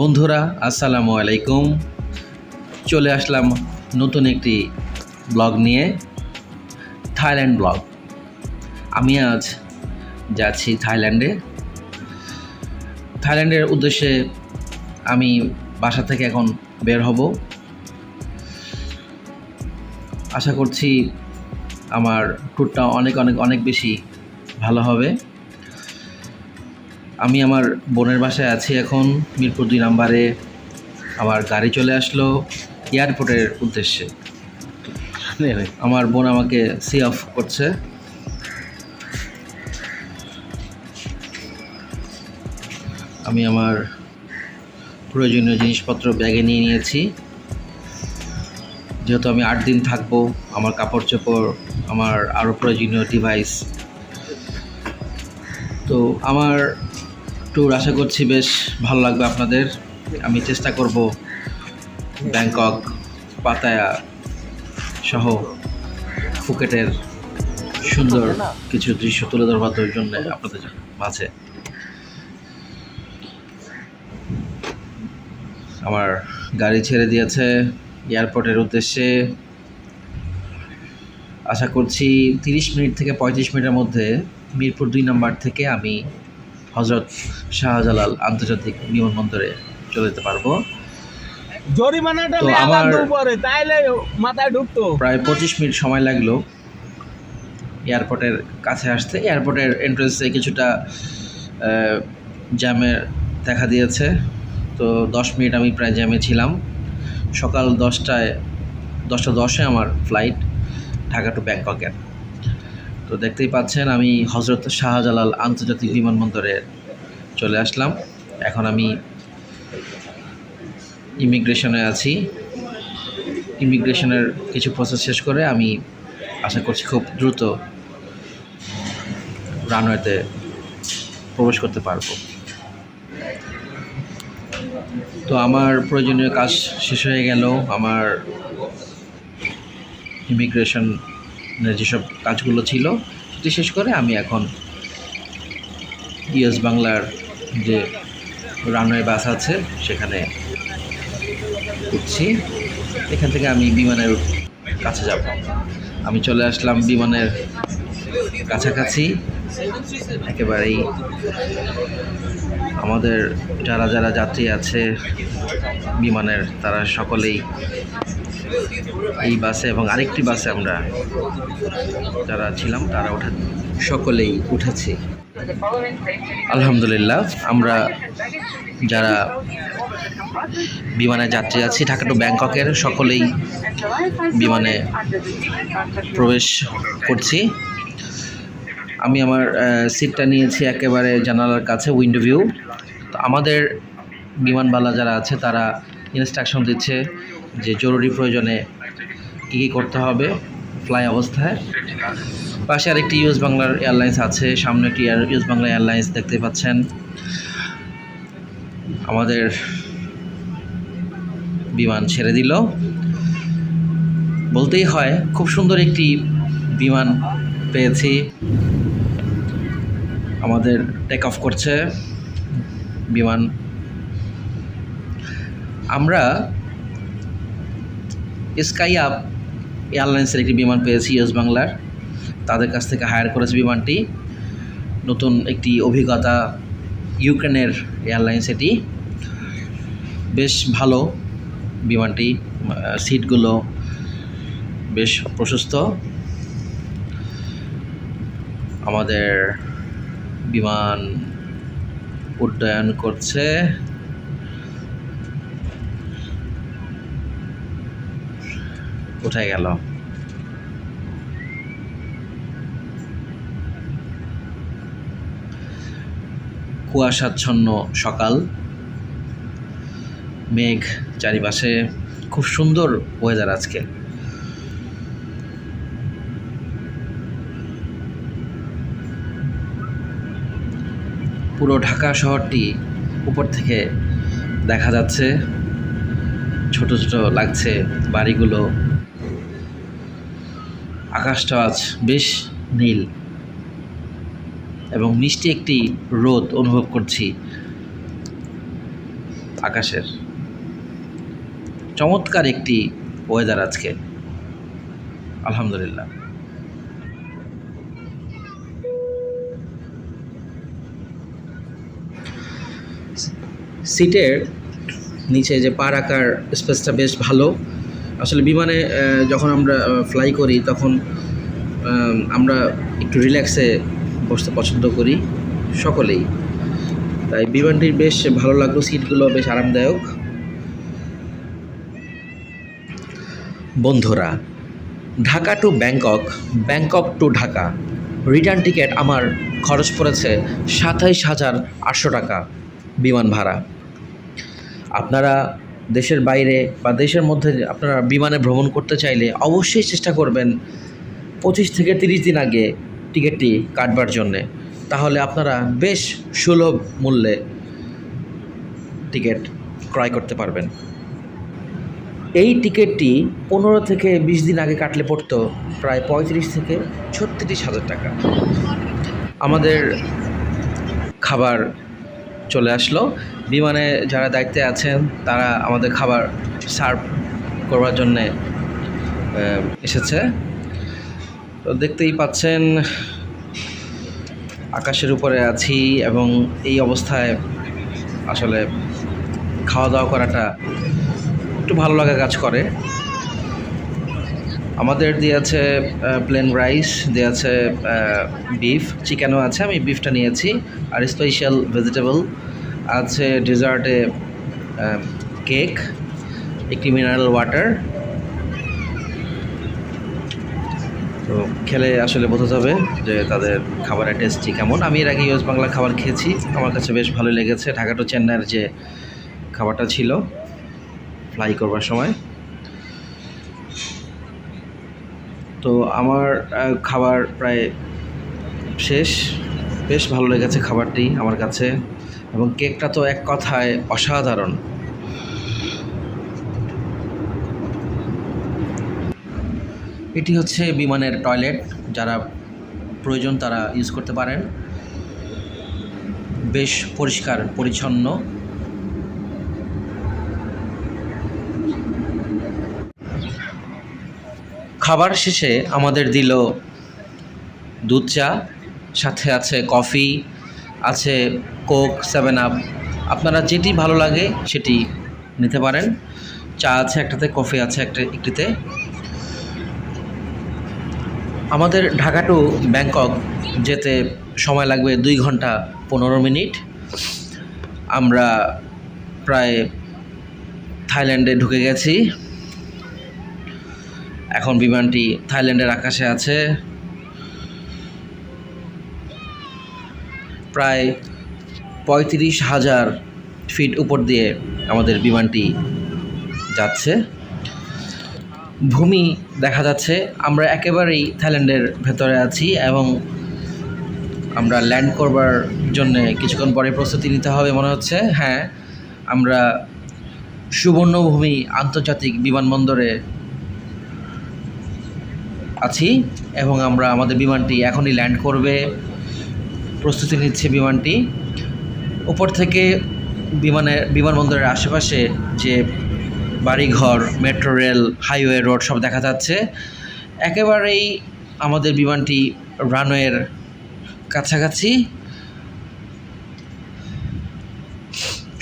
বন্ধুরা, আসসালামু আলাইকুম। চলে আসলাম নতুন একটি ব্লগ নিয়ে, থাইল্যান্ড ব্লগ। আমি আজ যাচ্ছি থাইল্যান্ডে। থাইল্যান্ডের উদ্দেশ্যে আমি বাসা থেকে এখন বের হব। আশা করছি আমার ট্যুরটা অনেক অনেক অনেক বেশি ভালো হবে। আমি আমার বোনের বাসায় আছি এখন মিরপুর দুই নাম্বারে। আমার গাড়ি চলে আসলো এয়ারপোর্টের উদ্দেশ্যে। আমার বোন আমাকে সি অফ করছে। আমি আমার প্রয়োজনীয় জিনিসপত্র ব্যাগে নিয়ে নিয়েছি। যেহেতু আমি আট দিন থাকব আমার কাপড় চোপড় আমার আরও প্রয়োজনীয় ডিভাইস তো আমার ট্যুর আশা করছি বেশ ভালো লাগবে আপনাদের। আমি চেষ্টা করব ব্যাংকক, পাতায়া সহ ফুকেটের সুন্দর কিছু দৃশ্য তুলে ধরবার জন্য আপনাদের মাঝে আমার গাড়ি ছেড়ে দিয়েছে এয়ারপোর্টের উদ্দেশ্যে। আশা করছি তিরিশ মিনিট থেকে পঁয়ত্রিশ মিনিটের মধ্যে মিরপুর দুই নম্বর থেকে আমি হজরত শাহজালাল আন্তর্জাতিক বিমানবন্দরে চলে যেতে পারব। জরিমানাটা উপরে তাইলে মাথায় ঢুকতো। প্রায় পঁচিশ মিনিট সময় লাগল এয়ারপোর্টের কাছে আসতে। এয়ারপোর্টের এন্ট্রেন্সে কিছুটা জ্যামের দেখা দিয়েছে। তো দশ মিনিট আমি প্রায় জ্যামে ছিলাম। সকাল দশটায় দশটা দশে আমার ফ্লাইট ঢাকা টু ব্যাংককের। তো দেখতেই পাচ্ছেন, আমি হজরত শাহজালাল আন্তর্জাতিক বিমানবন্দরে চলে আসলাম। এখন আমি ইমিগ্রেশনে আছি। ইমিগ্রেশনের কিছু প্রসেস শেষ করে আমি আশা করছি খুব দ্রুত রানওয়েতে প্রবেশ করতে পারব। তো আমার প্রয়োজনীয় কাজ শেষ হয়ে গেল। আমার ইমিগ্রেশনের যেসব কাজগুলো ছিল সেটি শেষ করে আমি এখন ইয়েস বাংলার যে রানওয়ে বাস আছে, সেখানে উঠছি। এখান থেকে আমি বিমানের কাছে যাব। আমি চলে আসলাম বিমানের কাছাকাছি। একেবারেই আমাদের যারা যারা যাত্রী আছে বিমানের, তারা সকলেই এই বাসে এবং আরেকটি বাসে আমরা যারা ছিলাম, তারা ওঠা, সকলেই উঠেছি। আলহামদুলিল্লাহ, আমরা যারা বিমানে যাত্রী আছি, ঢাকা টু ব্যাংককের সকলেই বিমানে প্রবেশ করছি। আমি আমার সিটটা নিয়েছি একেবারে জানালার কাছে উইন্ডো ভিউ তো আমাদের বিমানবালা যারা আছে, তারা ইনস্ট্রাকশন দিচ্ছে যে জরুরি প্রয়োজনে কী কী করতে হবে ফ্লাই অবস্থায়। পাশে আরেকটি ইউএস বাংলার এয়ারলাইন্স আছে, সামনে একটি ইউএস বাংলা এয়ারলাইন্স দেখতে পাচ্ছেন। আমাদের বিমান ছেড়ে দিল। বলতেই হয়, খুব সুন্দর একটি বিমান পেয়েছি। আমাদের টেক অফ করছে বিমান। আমরা স্কাই আপ এয়ারলাইন্সের একটি বিমান পেয়েছি ইউএস বাংলার তাদের কাছ থেকে হায়ার করেছে বিমানটি। নতুন একটি অভিজ্ঞতা ইউক্রেনের এয়ারলাইন্স এটি। বেশ ভালো বিমানটি সিটগুলো বেশ প্রশস্ত। আমাদের বিমান উড্ডয়ন করছে। কোথায় গেল? কুয়াশাচ্ছন্ন সকাল। মেঘ চারিপাশে। খুব সুন্দর ওয়েদার আজকে। পুরো ঢাকা শহরটি উপর থেকে দেখা যাচ্ছে। ছোট ছোট লাগছে বাড়িগুলো। আকাশটা আজ বেশ নীল এবং মিষ্টি একটি রোদ অনুভব করছি আকাশের। চমৎকার একটি ওয়েদার আজকে, আলহামদুলিল্লাহ। সিটের নিচে যে পা রাখার স্পেসটা বেশ ভালো। আসলে বিমানে যখন আমরা ফ্লাই করি, তখন আমরা একটু রিল্যাক্সে বসতে পছন্দ করি সকলেই। তাই বিমানটির বেশ ভালো লাগল, সিটগুলো বেশ আরামদায়ক। বন্ধুরা, Dhaka to Bangkok Bangkok to Dhaka return ticket আমার খরচ পড়েছে সাতাইশ হাজার আটশো টাকা বিমান ভাড়া। আপনারা দেশের বাইরে বা দেশের মধ্যে আপনারা বিমানে ভ্রমণ করতে চাইলে অবশ্যই চেষ্টা করবেন পঁচিশ থেকে তিরিশ দিন আগে টিকিটটি কাটবার জন্যে। তাহলে আপনারা বেশ সুলভ মূল্যে টিকিট ক্রয় করতে পারবেন। এই টিকিটটি পনেরো থেকে বিশ দিন আগে কাটলে পড়তো প্রায় পঁয়ত্রিশ থেকে ছত্রিশ হাজার টাকা। আমাদের খাবার চলে আসলো। বিমানে যারা দায়িত্বে আছেন, তারা আমাদের খাবার সার্ভ করবার জন্যে এসেছে। তো দেখতেই পাচ্ছেন, আকাশের উপরে আছি এবং এই অবস্থায় আসলে খাওয়া দাওয়া করাটা একটু ভালো লাগা কাজ করে। আমাদের দিয়েছে প্লেন রাইস দিয়েছে বিফ চিকেনও আছে আমি বিফটা নিয়েছি। আর স্পেশাল ভেজিটেবল আছে ডেজার্টে কেক একটি মিনারেল ওয়াটার তো খেলে আসলে বোঝা যাবে যে তাদের খাবারের টেস্টটি কেমন। আমি এর আগে ইউএস বাংলা খাবার খেয়েছি, আমার কাছে বেশ ভালো লেগেছে। ঢাকা টু চেন্নাইয়ের যে খাবারটা ছিল ফ্লাই করবার সময়। তো আমার খাবার প্রায় শেষ। বেশ ভালো লেগেছে খাবারটি আমার কাছে। এবং কেকটা তো এক কথায় অসাধারণ। এটি হচ্ছে বিমানের টয়লেট, যারা প্রয়োজন তারা ইউজ করতে পারেন। বেশ পরিষ্কার, পরিচ্ছন্ন। খাবার শেষে আমাদের দিল দুধ চা, সাথে আছে কফি, আছে কোক, সেভেন আপ। আপনারা যেটি ভালো লাগে সেটি নিতে পারেন। চা আছে একটাতে, কফি আছে একটা, একটিতে। আমাদের ঢাকা টু ব্যাংকক যেতে সময় লাগবে দুই ঘণ্টা পনেরো মিনিট। আমরা প্রায় থাইল্যান্ডে ঢুকে গেছি। এখন বিমানটি থাইল্যান্ডের আকাশে আছে। প্রায় পঁয়ত্রিশ হাজার ফিট উপর দিয়ে আমাদের বিমানটি যাচ্ছে। ভূমি দেখা যাচ্ছে, আমরা একেবারেই থাইল্যান্ডের ভেতরে আছি এবং আমরা ল্যান্ড করবার জন্যে কিছুক্ষণ পরে প্রস্তুতি নিতে হবে মনে হচ্ছে। হ্যাঁ আমরা সুবর্ণভূমি আন্তর্জাতিক বিমানবন্দরে আছি এবং আমরা আমাদের বিমানটি এখনই ল্যান্ড করবে। প্রস্তুতি নিচ্ছে বিমানটি। উপর থেকে বিমানের বিমানবন্দরের আশেপাশে যে বাড়িঘর, মেট্রো রেল, হাইওয়ে, রোড সব দেখা যাচ্ছে। একেবারেই আমাদের বিমানটি রানওয়ের কাছাকাছি।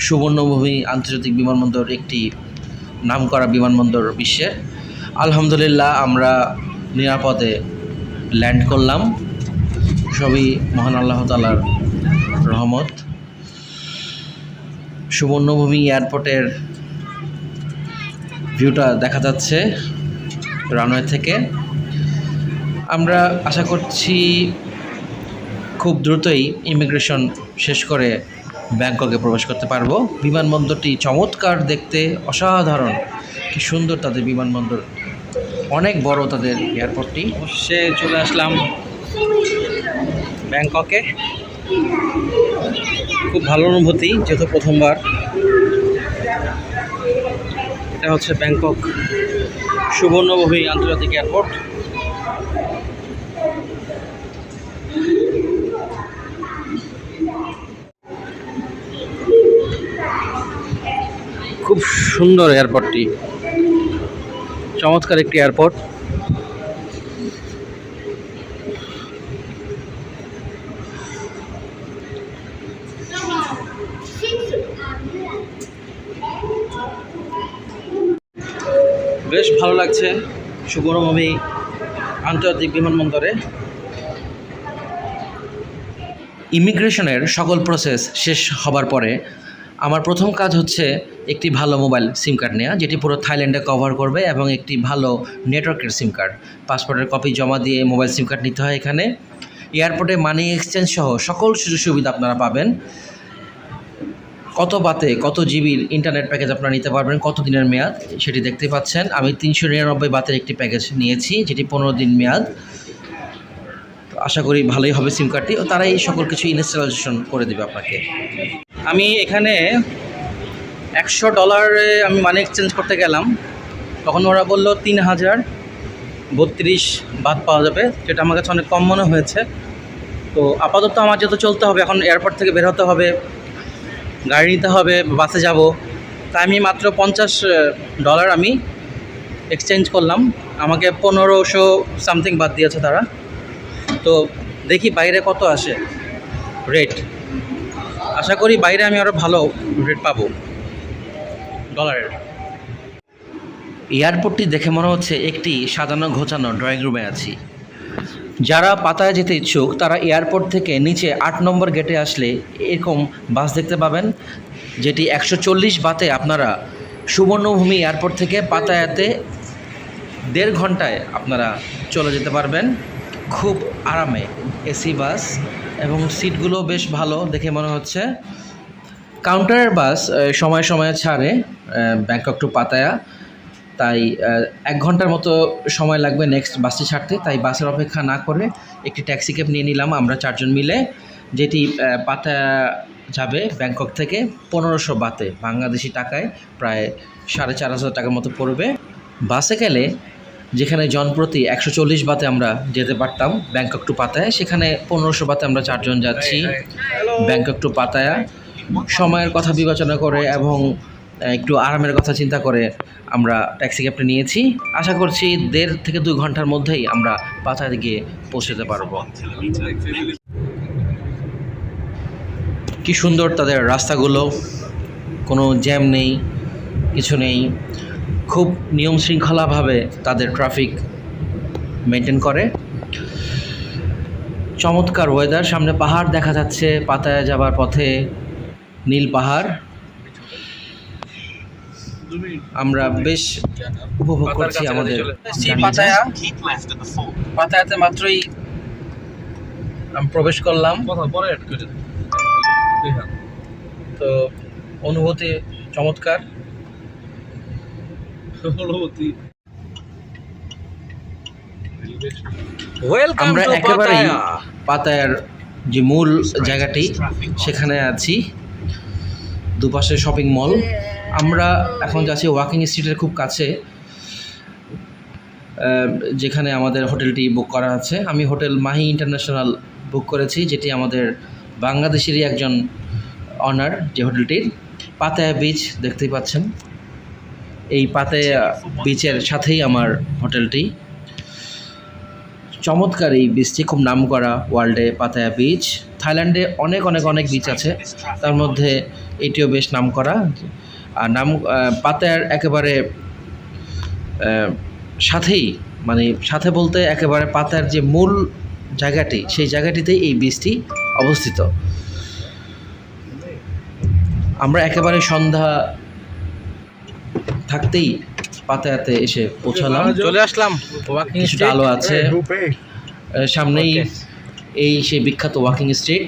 সুবর্ণভূমি আন্তর্জাতিক বিমানবন্দর একটি নামকরা বিমানবন্দর বিশ্বের আলহামদুলিল্লাহ, আমরা নিরাপদে ল্যান্ড করলাম। সবই মহান আল্লাহ তালার রহমত। সুবর্ণভূমি এয়ারপোর্টের ভিউটা দেখা যাচ্ছে রানওয়ে থেকে। আমরা আশা করছি খুব দ্রুতই ইমিগ্রেশন শেষ করে ব্যাংককে প্রবেশ করতে পারব। বিমানবন্দরটি চমৎকার দেখতে অসাধারণ। কি সুন্দর তাদের বিমানবন্দর। অনেক বড় তাদের এয়ারপোর্টটি সে চলে আসলাম ব্যাংককে। খুব ভালো অনুভূতি, যেহেতু প্রথমবার। এটা হচ্ছে ব্যাংকক সুবর্ণভূমি আন্তর্জাতিক এয়ারপোর্ট খুব সুন্দর এয়ারপোর্টটি চমৎকার একটি এয়ারপোর্ট বেশ ভালো লাগছে সুবর্ণভূমি আন্তর্জাতিক বিমানবন্দরে। ইমিগ্রেশনের সকল প্রসেস শেষ হবার পরে আমার প্রথম কাজ হচ্ছে একটি ভালো মোবাইল সিম কার্ড নেওয়া, যেটি পুরো থাইল্যান্ডে কভার করবে এবং একটি ভালো নেটওয়ার্কের সিম কার্ড। পাসপোর্টের কপি জমা দিয়ে মোবাইল সিম কার্ড নিতে হয় এখানে। এয়ারপোর্টে মানি এক্সচেঞ্জ সহ সকল সুযোগ সুবিধা আপনারা পাবেন। কত বাতে কত জিবির ইন্টারনেট প্যাকেজ আপনারা নিতে পারবেন, কত দিনের মেয়াদ সেটি দেখতে পাচ্ছেন। আমি তিনশো নিরানব্বই বাতের একটি প্যাকেজ নিয়েছি, যেটি পনেরো দিন মেয়াদ। আশা করি ভালোই হবে সিম কার্ডটি। ও তারাই সকল কিছু ইনস্টলেশন করে দেবে আপনাকে। আমি এখানে একশো ডলারে আমি মানি এক্সচেঞ্জ করতে গেলাম। তখন ওরা বলল তিন হাজার বত্রিশ বাদ পাওয়া যাবে, যেটা আমার কাছে অনেক কম মনে হয়েছে। তো আপাতত আমার যেহেতু চলতে হবে, এখন এয়ারপোর্ট থেকে বের হতে হবে, গাড়ি নিতে হবে, বাসে যাব। তাই আমি মাত্র পঞ্চাশ ডলার আমি এক্সচেঞ্জ করলাম। আমাকে পনেরোশো সামথিং বাদ দিয়েছে তারা। তো দেখি বাইরে কত আসে। রেট আশা করি বাইরে আমি আরও ভালো রেট পাবো। ডলারের এয়ারপোর্টটি দেখে মনে হচ্ছে একটি সাজানো ঘোচানো ড্রয়িং রুমে আছি। যারা পাতায় যেতে ইচ্ছুক, তারা এয়ারপোর্ট থেকে নিচে আট নম্বর গেটে আসলে এরকম বাস দেখতে পাবেন, যেটি একশো চল্লিশ বাতে আপনারা সুবর্ণভূমি এয়ারপোর্ট থেকে পাতায়াতে দেড় ঘন্টায় আপনারা চলে যেতে পারবেন। খুব আরামে এসি বাস এবং সিটগুলো বেশ ভালো দেখে মনে হচ্ছে। কাউন্টারের বাস সময় সময়ে ছাড়ে ব্যাংকক টু পাতায়া। তাই এক ঘণ্টার মতো সময় লাগবে নেক্সট বাসটি ছাড়তে। তাই বাসের অপেক্ষা না করে একটি ট্যাক্সি ক্যাব নিয়ে নিলাম আমরা চারজন মিলে, যেটি পাতায়া যাবে ব্যাংকক থেকে পনেরোশো বাতে, বাংলাদেশি টাকায় প্রায় সাড়ে চার হাজার টাকার মতো পড়বে। বাসে গেলে যেখানে জনপ্রতি একশো চল্লিশ বাতে আমরা যেতে পারতাম ব্যাংকক টু পাতায়া। সেখানে পনেরোশো বাতে আমরা চারজন যাচ্ছি ব্যাংকক টু পাতায়া। সময়ের কথা বিবেচনা করে এবং একটু আরামের কথা চিন্তা করে আমরা ট্যাক্সি ক্যাবটা নিয়েছি। আশা করছি দেড় থেকে দুই ঘণ্টার মধ্যেই আমরা পাতায় গিয়ে পৌঁছতে পারব। কি সুন্দর তাদের রাস্তাগুলো। কোনো জ্যাম নেই কিছু নেই। খুব নিয়ম শৃঙ্খলাভাবে তাদের ট্রাফিক মেনটেন করে। চমৎকার ওয়েদার সামনে পাহাড় দেখা যাচ্ছে পাতায় যাবার পথে নীল পাহাড়। আমরা বেশ উপভোগ করছি আমাদের পাতায়া পাতায়াতে মাত্রই আমি প্রবেশ করলাম। তো অনুভূতি চমৎকার। অনুভূতি আমরা একেবারেই পাতায়ার যে মূল জায়গাটি সেখানে আছি। দুপাশে শপিং মল আমরা এখন যাচ্ছি ওয়াকিং স্ট্রিটের খুব কাছে যেখানে আমাদের হোটেলটি বুক করা আছে। আমি হোটেল মাহি ইন্টারন্যাশনাল বুক করেছি যেটি আমাদের বাংলাদেশেরই একজন অনার যে হোটেলটির। পাতায়া বিচ দেখতেই পাচ্ছেন। এই পাতায়া বিচের সাথেই আমার হোটেলটি। চমৎকার এই বিচটি খুব নাম করা ওয়ার্ল্ডে পাতায়া বিচ থাইল্যান্ডে অনেক অনেক অনেক বিচ আছে। তার মধ্যে এটিও বেশ নাম করা আর নাম পাতায়ার একেবারে সাথেই মানে সাথে বলতে একেবারে পাতার যে মূল জায়গাটি, সেই জায়গাটিতেই এই বীজটি অবস্থিত। আমরা একেবারে সন্ধ্যা থাকতেই পাতায়াতে এসে পৌঁছালাম। চলে আসলাম। ওয়াকিং কিছুটা আলো আছে। সামনেই এই সেই বিখ্যাত ওয়াকিং স্ট্রিট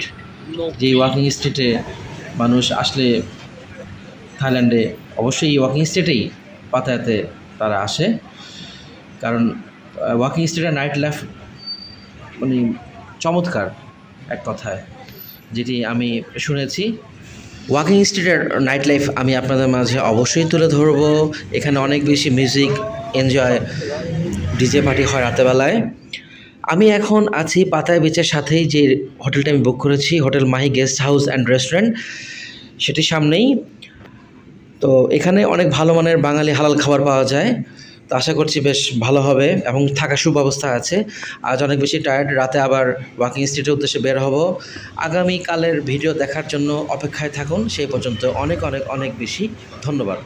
যে ওয়াকিং স্ট্রিটে মানুষ আসলে থাইল্যান্ডে অবশ্যই এই ওয়াকিং স্ট্রিটেই পাতায়াতে তারা আসে। কারণ ওয়াকিং স্ট্রিটের নাইট লাইফ মানে চমৎকার এক কথায় যেটি আমি শুনেছি। ওয়াকিং স্ট্রিটের নাইট লাইফ আমি আপনাদের মাঝে অবশ্যই তুলে ধরবো। এখানে অনেক বেশি মিউজিক এনজয় ডিজে পার্টি হয় রাতেবেলায়। আমি এখন আছি পাতায় বিচের সাথেই যে হোটেলটা আমি বুক করেছি hotel Mahi guest house and restaurant সেটির সামনেই। তো এখানে অনেক ভালো মানের বাঙালি হালাল খাবার পাওয়া যায়। তো আশা করছি বেশ ভালো হবে এবং থাকার সুব্যবস্থা আছে। আজ অনেক বেশি টায়ার্ড রাতে আবার ওয়াকিং স্ট্রিটের উদ্দেশ্যে বের হব। আগামীকালের ভিডিও দেখার জন্য অপেক্ষায় থাকুন, সেই পর্যন্ত অনেক অনেক অনেক বেশি ধন্যবাদ।